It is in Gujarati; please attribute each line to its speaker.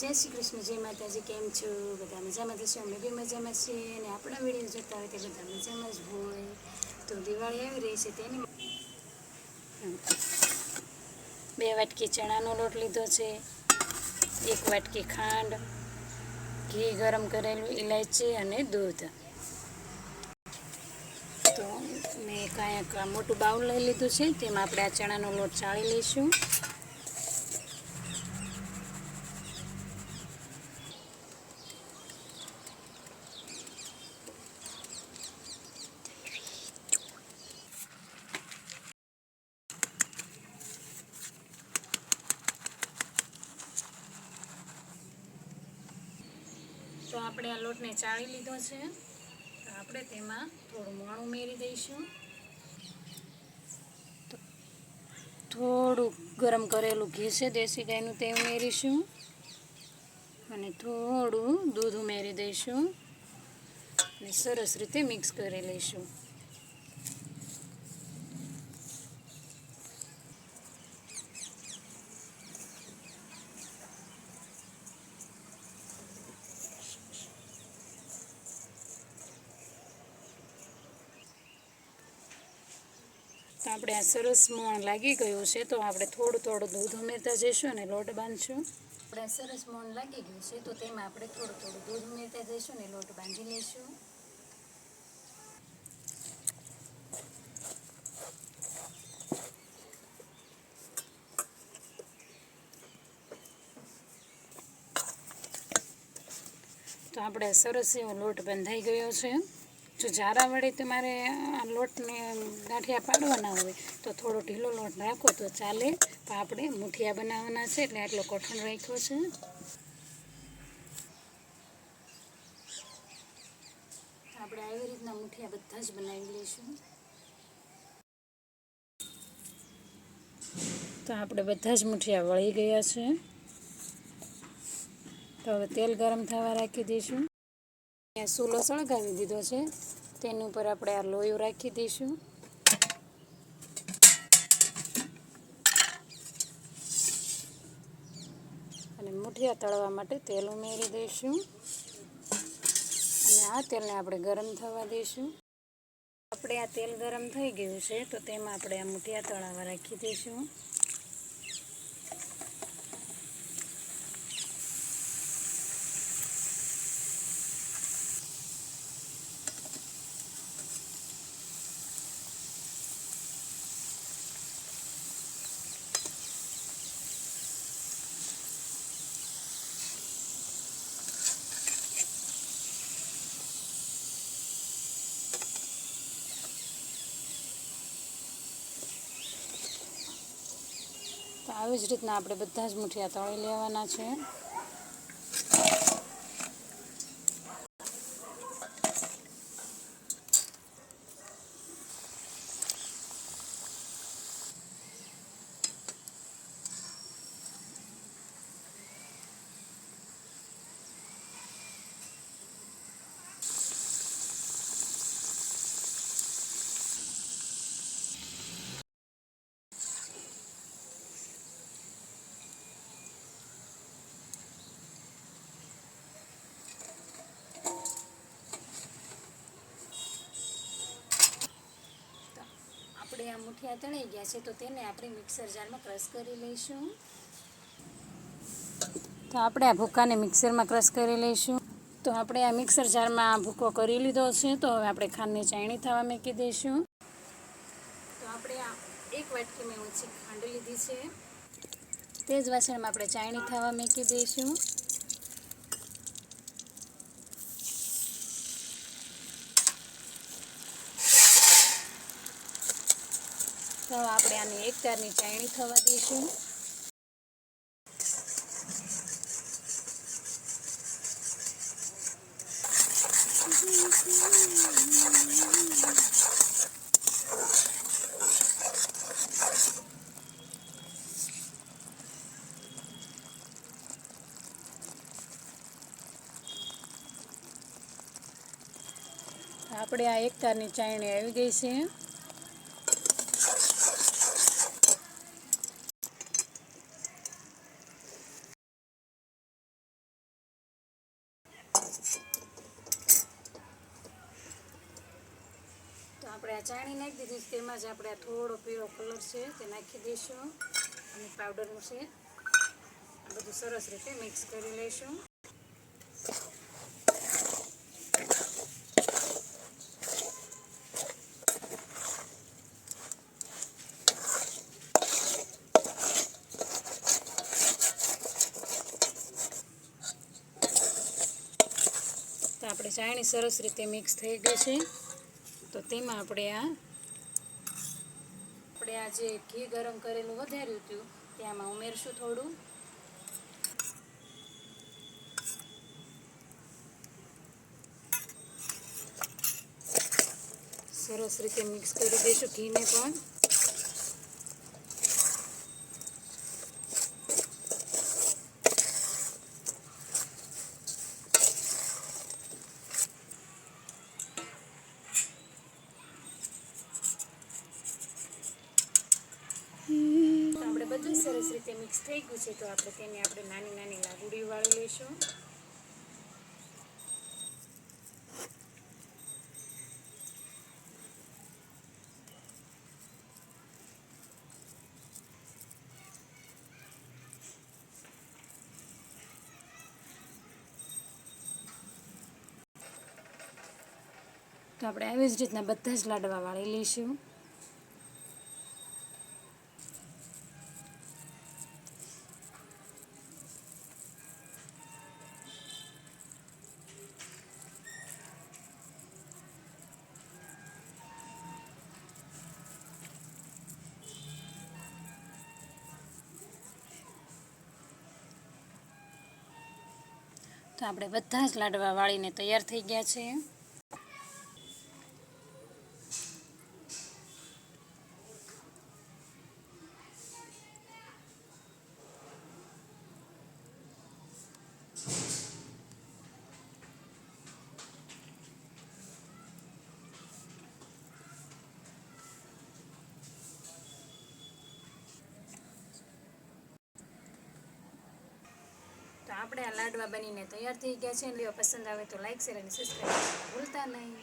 Speaker 1: જય શ્રી કૃષ્ણ, જય માતાજી, કેમ છો? બધા મજામાં થશે અમે બી મજામાં છીએ અને આપણા વીડિયો જોતા હોય તે બધા મજામાં જ હોય. તો દિવાળી આવી રહી છે, તેની બે વાટકી ચણાનો લોટ લીધો છે, એક વાટકી ખાંડ, ઘી ગરમ કરેલું ઇલાયચી અને દૂધ. તો મેં કાંઈક મોટું બાઉલ લઈ લીધું છે, તેમાં આપણે આ ચણાનો લોટ ચાળી લઈશું. તો આપણે આ લોટને ચાળી લીધો છે. તો આપણે તેમાં થોડું મોણ ઉમેરી દઈશું. થોડું ગરમ કરેલું ઘી છે, દેશી ગાયનું તે ઉમેરીશું. અને થોડું દૂધ ઉમેરી દઈશું. અને સરસ રીતે મિક્સ કરી લઈશું. તો આપણે આ સરસ મોણ લાગી ગયું છે. તો આપણે થોડું થોડું દૂધ ઉમેરતા જઈશું અને લોટ બાંધશું. આપણે સરસ મોણ લાગી ગયું છે તો તેમાં આપણે થોડું થોડું દૂધ ઉમેરતા જઈશું અને લોટ બાંધી લઈશું. તો આપણે સરસ એવો લોટ બંધાઈ ગયો છે. જો જારા વડે તમારે આ લોટને ગાંઠિયા પાડવાના હોય, તો થોડો ઢીલો લોટ રાખો તો ચાલે. પણ આપણે મુઠિયા બનાવવાના છે એટલે આટલો કઠણ રાખ્યો છે. આપણે આવી રીતના મુઠિયા બધા જ બનાવી લઈશું. તો આપણે બધા જ મુઠિયા વળી ગયા છે. તો હવે તેલ ગરમ થવા રાખી દઈશું. અહીંયા સૂલો સળગાવી દીધો છે. તેની ઉપર આપણે આ લોયું રાખી દઈશું. અને મુઠિયા તળવા માટે તેલ ઉમેરી દઈશું. અને આ તેલને આપણે ગરમ થવા દઈશું. આપણે આ તેલ ગરમ થઈ ગયું છે, તો તેમાં આપણે આ મુઠિયા તળાવવા રાખી દઈશું. આવી જ રીતના આપણે બધા જ મુઠિયા તળી લેવાના છે. આપણે આ મુઠિયા તણાઈ ગયા છે, તો તેને આપણે મિક્સર જારમાં ક્રશ કરી લઈશું. તો આપણે આ ભૂકાને મિક્સરમાં ક્રશ કરી લઈશું. તો આપણે આ મિક્સર જારમાં ભૂકો કરી લીધો છે, તો હવે આપણે ખાંડની ચાયણી થવા મૂકી દઈશું. તો આપણે આ એક વાટકી મેં ઊંચી ખાંડ લીધી છે. તે જ વાસણમાં આપણે ચાયણી થવા મૂકી દઈશું. તો આપણે આની એક ચારની ચાયણી થવા દઈશું. આપણે આ એક તારની ચાયણી આવી ગઈ છે. આપણે આ ચાણી નાખી દીધી તેમાં જ આપણે આ થોડો પીળો કલર છે તે નાખી દઈશું. અને પાવડરનું છે. બધું સરસ રીતે મિક્સ કરી લઈશું. તો આપણે ચાણી સરસ રીતે મિક્સ થઈ ગઈ છે. તો તેમાં આપણે આ આપણે આ જે ઘી ગરમ કરેલું વધાર્યું હતું તેમાં ઉમેરશું થોડું. સરસ રીતે મિક્સ કરી દઈશું ઘીને પણ તો આપણે બધું સરસ મિક્સ થઈ ગયું છે, તો આપણે તેને આપણે નાની નાની લાગુડી વાળી લઈશું. તો આપણે આવી જ રીતના બધા જ લાડવા વાળી લઈશું. તો આપણે બધા જ લાડવા વાળીને તૈયાર થઈ ગયા છે આપણે આ લાડવા બનીને તૈયાર થઈ ગયા છે. જો પસંદ આવે તો લાઈક શેર અને સબસ્ક્રાઈબ ભૂલતા નહીં.